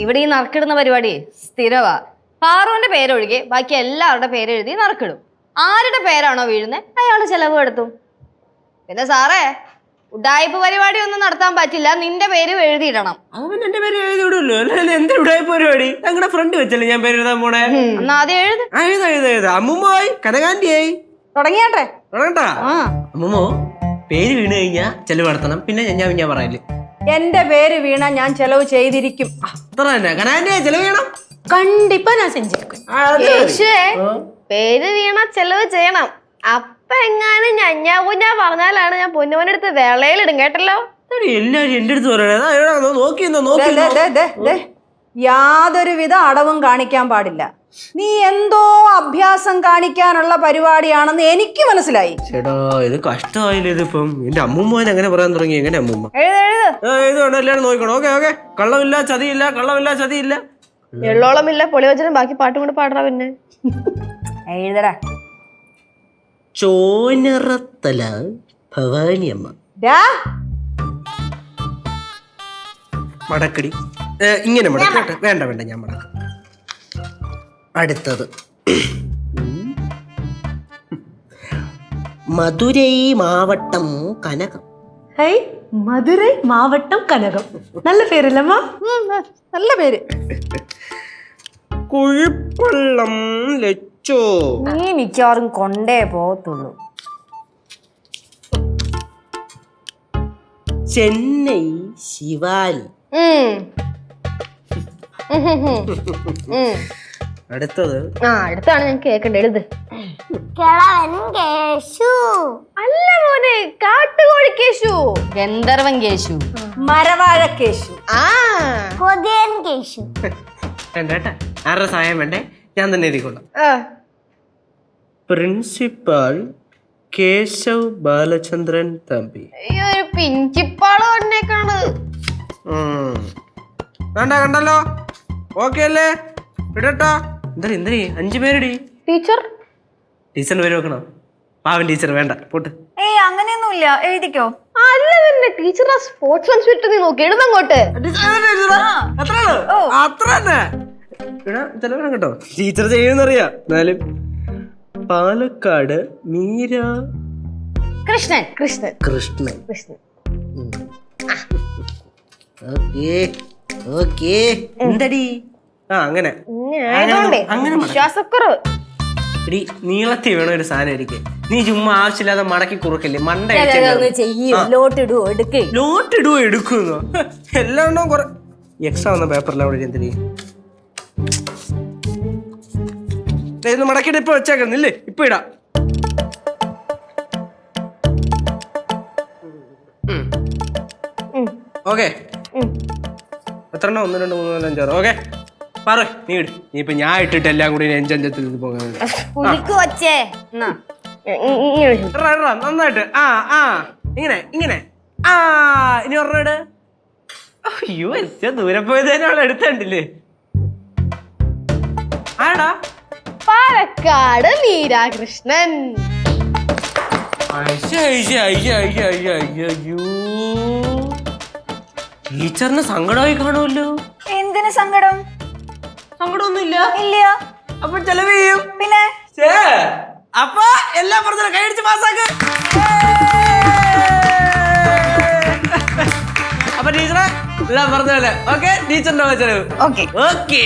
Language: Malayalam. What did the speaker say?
ഇവിടെ ഈ നറുക്കിടുന്ന പരിപാടി സ്ഥിരവാ. പാറുവിന്റെ പേരൊഴികെ ബാക്കി എല്ലാവരുടെ പേരെഴുതി എഴുതി നറുക്കിടും. ആരുടെ പേരാണോ വീഴുന്നത് അയാൾ ചെലവ് എടുത്തും പിന്നെ സാറേ ഉഡായ്പ പരിപാടി ഒന്നും നടത്താൻ പറ്റില്ല. നിന്റെ പേര് എഴുതിയിടണം. അവൻ എന്റെ പേര് എഴുതി വിടുമല്ലോ അല്ല? എന്ത് ഇവിടെ പരിപാടി? ഞങ്ങളുടെ ഫ്രണ്ട് വെച്ചല്ലേ ഞാൻ പേര് എഴുതാൻ പോണേ എന്നാ ആദ്യം എഴുത്. ആ, എഴുതാ എഴുതാ എഴുതാ. അമ്മുമ്മായി കനകാന്റിയായി തുടങ്ങിയാട്ടെ? തുടങ്ങട്ടാ. ആ. അമ്മുമ്മോ പേര് വീണ് കഴിഞ്ഞാ ചെലവ് നടത്തണം. പിന്നെ ഞാൻ ഞാൻ ഞാൻ പറയൽ. എന്റെ പേര് വീണ ഞാൻ ചെലവ് ചെയ്തിരിക്കും. അത്ര തന്നെ. ചെലവ് ചെയ്യണം? കണ്ടിപ്പാ ഞാൻ സെഞ്ചിരിക്കും. യേശുവേ പേര് വീണ ചെലവ് ചെയ്യണം. അപ്പൊ എങ്ങാനും ഞഞ്ഞാ കുഞ്ഞാ പറഞ്ഞാലാണ് ഞാൻ പൊന്നുമോനെടുത്ത് വേളയിലിടും കേട്ടല്ലോ? യാതൊരു എല്ലാരും എന്റെ അടുത്ത് പറയണേ. എടാ, നോ- നോക്കിയെന്നോ നോക്കി യാതൊരുവിധ അടവും കാണിക്കാൻ പാടില്ല. നീ എന്തോ അഭ്യാസം കാണിക്കാനുള്ള പരിപാടിയാണെന്ന് എനിക്ക് മനസ്സിലായി. ചേട്ടാ ഇത് കഷ്ടമായില്ലേ ഇതിപ്പം? എന്റെ അമ്മൂമ്മ അങ്ങനെ പറയാൻ തുടങ്ങി. എങ്ങനെ അമ്മൂമ്മ? ഇത് വേണം എല്ലാവരും നോക്കണം ഓക്കെ ഓക്കെ. കള്ളമില്ല ചതിയില്ല കള്ളമില്ല ചതിയില്ല. എള്ളോളമില്ല പൊളിവചനം ബാക്കി പാട്ടും കൂടെ പാടണ പിന്നെ. എഴുതടാ. ചോനറത്തല ഭവാനിയമ്മ. മടക്കടി. ഇങ്ങനെ മടക്കട്ടെ വേണ്ട വേണ്ട ഞാൻ മടക്കാം. അടുത്തത്. മധുരൈ മാവട്ടം കനകം. ഹൈ മധുരൈ മാവട്ടം കനകം. നല്ല പേരല്ലമ്മ? നല്ല പേര്. കുഴിപ്പള്ളം ലച്ചോ. നീ മിക്കവാറും കൊണ്ടേ പോകത്തുള്ളൂ. ചെന്നൈ ശിവാലി. അടുത്തത്? ആ അടുത്താണ് ഞാൻ കേക്കണ്ടേ എഴുത്. കിളവൻ കേശു. കേശു. ഗന്ധർവൻ കേശു. മരവാഴക്കേശു ആ. കൊതിയൻ കേശു. വേണ്ട കേട്ടാ. ആരുടെ സഹായം വേണ്ടേ? ഞാൻ തന്നെ എഴുതിക്കൊള്ളാം. പ്രിൻസിപ്പാൾ കേശവ് ബാലചന്ദ്രൻ തമ്പി. ഈ ഒരു പിഞ്ചിപ്പാൾ ഉം. വേണ്ട കണ്ടല്ലോ. ഓക്കെ അല്ലേ? ഇടട്ടോ എന്താ എന്തരീ അഞ്ചു പേരടി? ടീച്ചർ. ടീച്ചറിന് പേര് വെക്കണം? പാവൻ ടീച്ചർ വേണ്ട പോട്ട്. ഏയ് അങ്ങനെയൊന്നുമില്ല. എഴുതിക്കോ. അല്ല പിന്നെ ആ സ്പോർട്സ് സ്പിരിറ്റ് നീ നോക്കി. എഴുതങ്ങോട്ട് അത്ര തന്നെ. ചെലവേണം കേട്ടോ. ടീച്ചർ ചെയ്യുന്നറിയാം എന്നാലും പാലക്കാട് മീര കൃഷ്ണൻ കൃഷ്ണൻ. കൃഷ്ണൻ. കൃഷ്ണൻ. Okay okay. എന്തടി? ആ അങ്ങനെ. അങ്ങനെ. വിശ്വാസക്കുറവ് എടി നീളത്തി വേണ ഒരു സാധനം ഇരിക്കെ നീ ചുമ്മാ ആവശ്യമില്ലാതെ മടക്കി കുറുക്കല്ലേ മണ്ട ലോട്ടിടുവോ? എടുക്കേ. എടുക്കുന്നോ എല്ലാം ഉണ്ടോ? കുറെ എക്സ്ട്രാ വന്ന അവിടെ എന്തിനീ? ഇത് മടക്കിയിട്ട് ഇപ്പൊ വെച്ചേക്കുന്നില്ലേ ഇപ്പൊ ഇടാ. ഓക്കെ. എത്ര എണ്ണം? ഒന്ന് രണ്ട് മൂന്ന് നാല് അഞ്ചാറ് ഓക്കെ. പറ നീ ഇട്. നീ ഇപ്പൊ ഞാൻ ഇട്ടിട്ട് എല്ലാം കൂടി വച്ചേ ഇട്രാ, നന്നായിട്ട്. ആ ആ ഇങ്ങനെ ഇങ്ങനെ. ആ ഇനി ഒരെണ്ണം അയ്യോ എത്ര ദൂരെ പോയതേനെ അവൾ എടുത്തണ്ടില്ലേ ആടാ. പാലക്കാട് മീരാകൃഷ്ണൻ. ടീച്ചറിന് സങ്കടമായി കാണുമല്ലോ. എന്തിനു സങ്കടം? സങ്കടമൊന്നുമില്ല ഇല്ല അപ്പൊ ചെലവ് ചെയ്യും പിന്നെ അപ്പൊ എല്ലാം പറഞ്ഞ കൈയടിച്ച് പാസ്സാക്ക്. അപ്പൊ ടീച്ചറെ എല്ലാം പറഞ്ഞ പോലെ. ഓക്കെ? ടീച്ചറിന്റെ ചെലവ്. ഓക്കെ. ഓക്കെ.